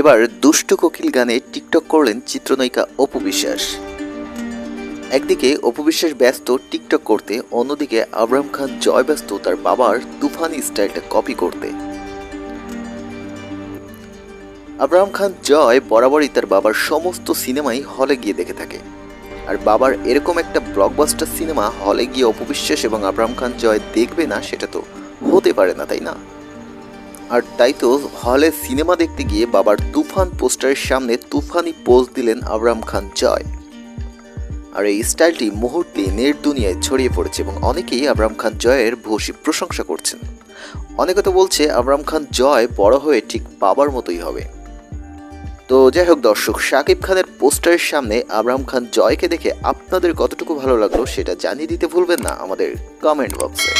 এবার দুষ্টু কোকিল গানে টিকটক করলেন চিত্রনায়িকা অপু বিশ্বাস। একদিকে অপু বিশ্বাস ব্যস্ত টিকটক করতে, অন্যদিকে আবরাম খান জয় ব্যস্ত তার বাবার তুফানি স্টাইলটা কপি করতে। আবরাম খান জয় বরাবরই তার বাবার সমস্ত সিনেমাই হলে গিয়ে দেখে থাকে। আর বাবার এরকম একটা ব্লকবাস্টার সিনেমা হলে গিয়ে অপবিশ্বাস এবং আবরাম খান জয় দেখবে না, সেটা তো হতে পারে না, তাই না? আর তাই তো হলে সিনেমা দেখতে গিয়ে বাবার তুফান পোস্টারের সামনে তুফানি পোজ দিলেন আবরাম খান জয়। আর এই স্টাইলটি মুহূর্তে নেট দুনিয়ায় ছড়িয়ে পড়েছে এবং অনেকেই আবরাম খান জয়ের ভূয়সী প্রশংসা করছেন। অনেকে তো বলছে আবরাম খান জয় বড় হয়ে ঠিক বাবার মতোই হবে। তো যাই হোক দর্শক, শাকিব খানের পোস্টারের সামনে আবরাম খান জয়কে দেখে আপনাদের কতটুকু ভালো লাগল সেটা জানিয়ে দিতে ভুলবেন না আমাদের কমেন্ট বক্সে